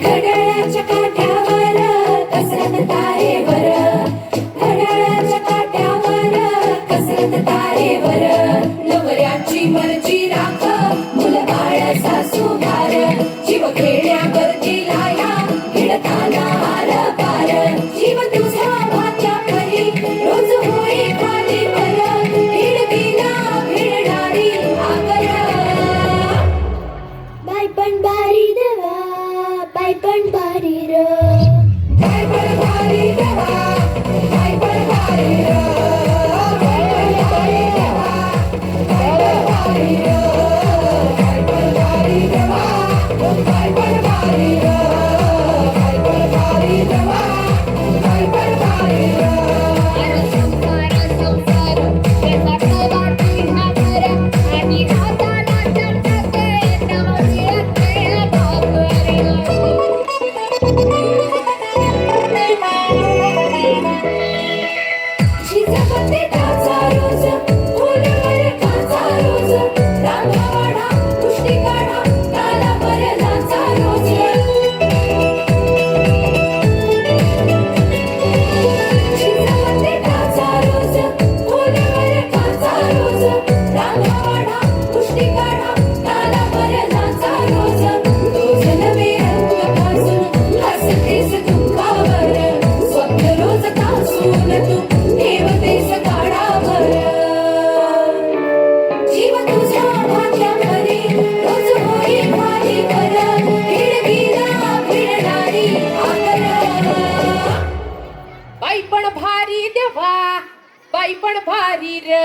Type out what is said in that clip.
घड्याळाच्या काट्यावर कसरत तारेवर देवा बाई पण भारी र.